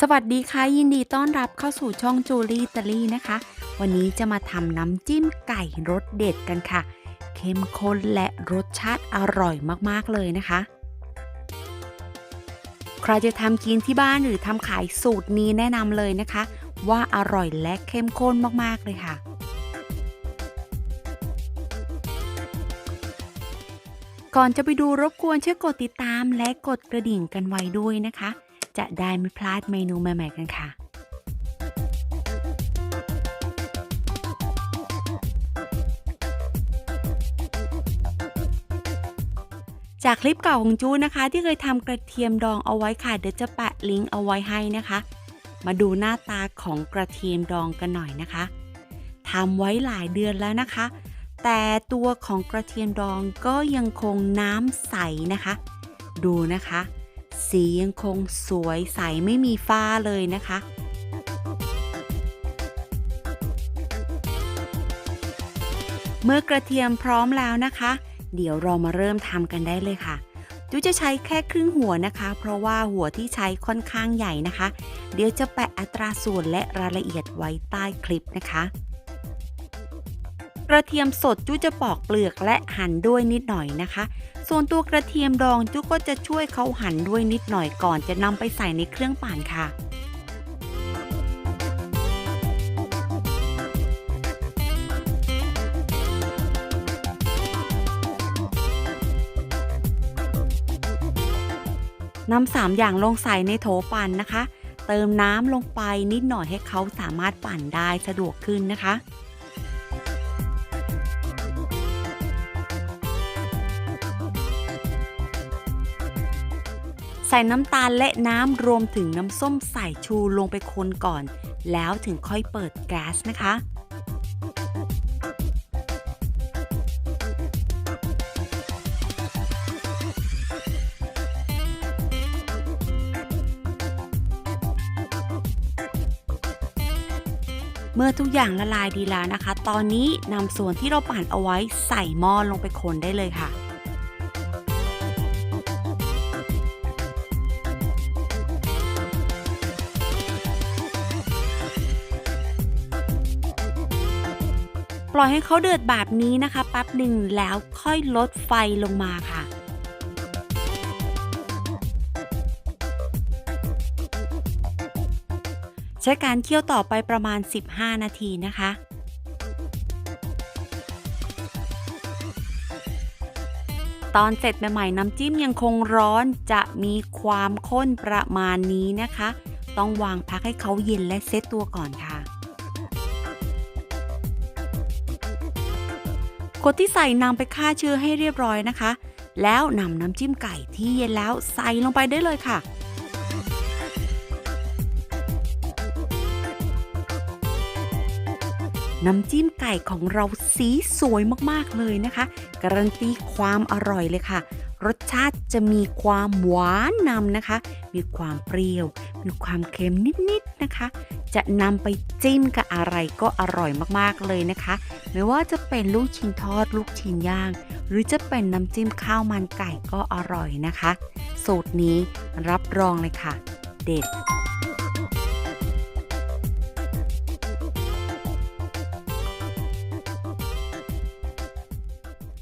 สวัสดีค่ะ ยินดีต้อนรับเข้าสู่ช่องจูลี่ตาลี่นะคะ วันนี้จะมาทำน้ำจิ้มไก่รสเด็ดกันค่ะ เข้มข้นและรสชาติอร่อยมาก ๆ เลยนะคะ ใครจะทำกินที่บ้านหรือทำขายสูตรนี้แนะนำเลยนะคะ ว่าอร่อยและเข้มข้นมาก ๆ เลยค่ะ ก่อนจะไปดูรบกวนช่วยกดติดตามและกดกระดิ่งกันไว้ด้วยนะคะ จะได้ไม่พลาดเมนูใหม่ๆกันค่ะจากคลิปเก่าของจูนะคะ ที่เคยทำกระเทียมดองเอาไว้ค่ะ เดี๋ยวจะแปะลิงก์เอาไว้ให้นะคะ มาดูหน้าตาของกระเทียมดองกันหน่อยนะคะทำไว้หลายเดือนแล้วนะคะ แต่ตัวของกระเทียมดองก็ยังคงน้ำใสนะคะ ดูนะคะ สียังคงสวยใสไม่มีฝ้าเลยนะคะ เมื่อกระเทียมพร้อมแล้วนะคะ เดี๋ยวเรามาเริ่มทำกันได้เลยค่ะจูจะใช้แค่ครึ่งหัวนะคะ เพราะว่าหัวที่ใช้ค่อนข้างใหญ่นะคะ เดี๋ยวจะแปะอัตราส่วนและรายละเอียดไว้ใต้คลิปนะคะ กระเทียมสดจูจะปอกเปลือกและหั่นด้วยนิดหน่อยนะคะ ส่วนตัวกระเทียมดองจุก็จะช่วยเขาหั่นด้วยนิดหน่อยก่อนจะนำไปใส่ในเครื่องปั่นค่ะนำสามอย่างลงใส่ในโถปั่นนะคะ เติมน้ำลงไปนิดหน่อยให้เขาสามารถปั่นได้สะดวกขึ้นนะคะ ส่น้ำตาลและน้ำรวมถึงน้ำส้มสายชูลงไปคนก่อน แล้วถึงค่อยเปิดแก๊สนะคะ เมื่อทุกอย่างละลายดีแล้วนะคะ ตอนนี้นำส่วนที่เราปั่นเอาไว้ใส่หม้อลงไปคนได้เลยค่ะ ปล่อยให้เขาเดือดแบบนี้นะคะแป๊บหนึ่งแล้วค่อยลดไฟลงมาค่ะใช้การเคี่ยวต่อไปประมาณ 15 นาทีนะคะตอนเสร็จใหม่ๆน้ำจิ้มยังคงร้อนจะมีความข้นประมาณนี้นะคะ ต้องวางพักให้เขาเย็นและเซตตัวก่อนค่ะ กดที่ใส่นำไปฆ่าเชื้อให้เรียบร้อยนะคะ แล้วนำน้ำจิ้มไก่ที่เย็นแล้วใส่ลงไปได้เลยค่ะน้ำจิ้มไก่ของเราสีสวยมากๆเลยนะคะ การันตีความอร่อยเลยค่ะ รสชาติจะมีความหวานนำนะคะ มีความเปรี้ยว มีความเค็มนิดๆนะคะ จะนำไปจิ้มกับอะไรก็อร่อยมากๆเลยนะคะ ไม่ว่าจะเป็นลูกชิ้นทอด ลูกชิ้นย่าง หรือจะเป็นน้ำจิ้มข้าวมันไก่ก็อร่อยนะคะ สูตรนี้รับรองเลยค่ะ เด็ด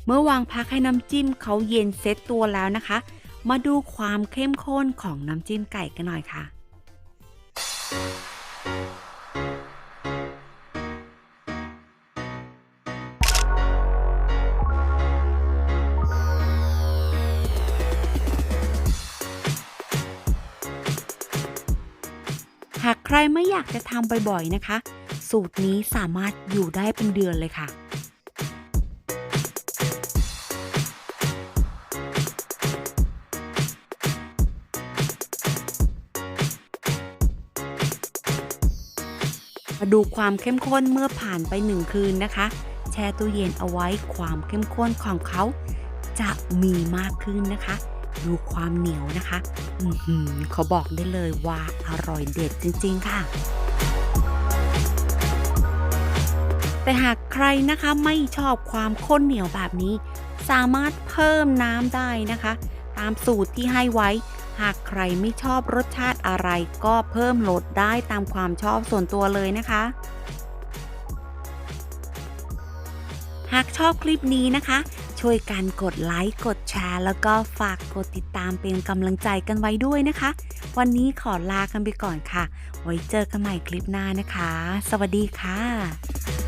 เมื่อวางพักให้น้ำจิ้มเขาเย็นเซ็ตตัวแล้วนะคะ มาดูความเข้มข้นของน้ำจิ้มไก่กันหน่อยค่ะหากใครไม่อยากจะทำบ่อยๆนะคะ สูตรนี้สามารถอยู่ได้เป็นเดือนเลยค่ะ ดูความเข้มข้นเมื่อผ่านไปหนึ่งคืนนะคะ แช่ตู้เย็นเอาไว้ความเข้มข้นของเขาจะมีมากขึ้นนะคะ ดูความเหนียวนะคะ อือเขาบอกได้เลยว่าอร่อยเด็ดจริง ๆ ค่ะ แต่หากใครนะคะไม่ชอบความข้นเหนียวแบบนี้ สามารถเพิ่มน้ำได้นะคะามสูตรที่ให้ไว้ หากใครไม่ชอบรสชาติอะไรก็เพิ่มลดได้ตามความชอบส่วนตัวเลยนะคะ หากชอบคลิปนี้นะคะ ช่วยกันกดไลค์กดแชร์ แล้วก็ฝากกดติดตามเป็นกำลังใจกันไว้ด้วยนะคะ วันนี้ขอลากันไปก่อนค่ะ ไว้เจอกันใหม่คลิปหน้านะคะ สวัสดีค่ะ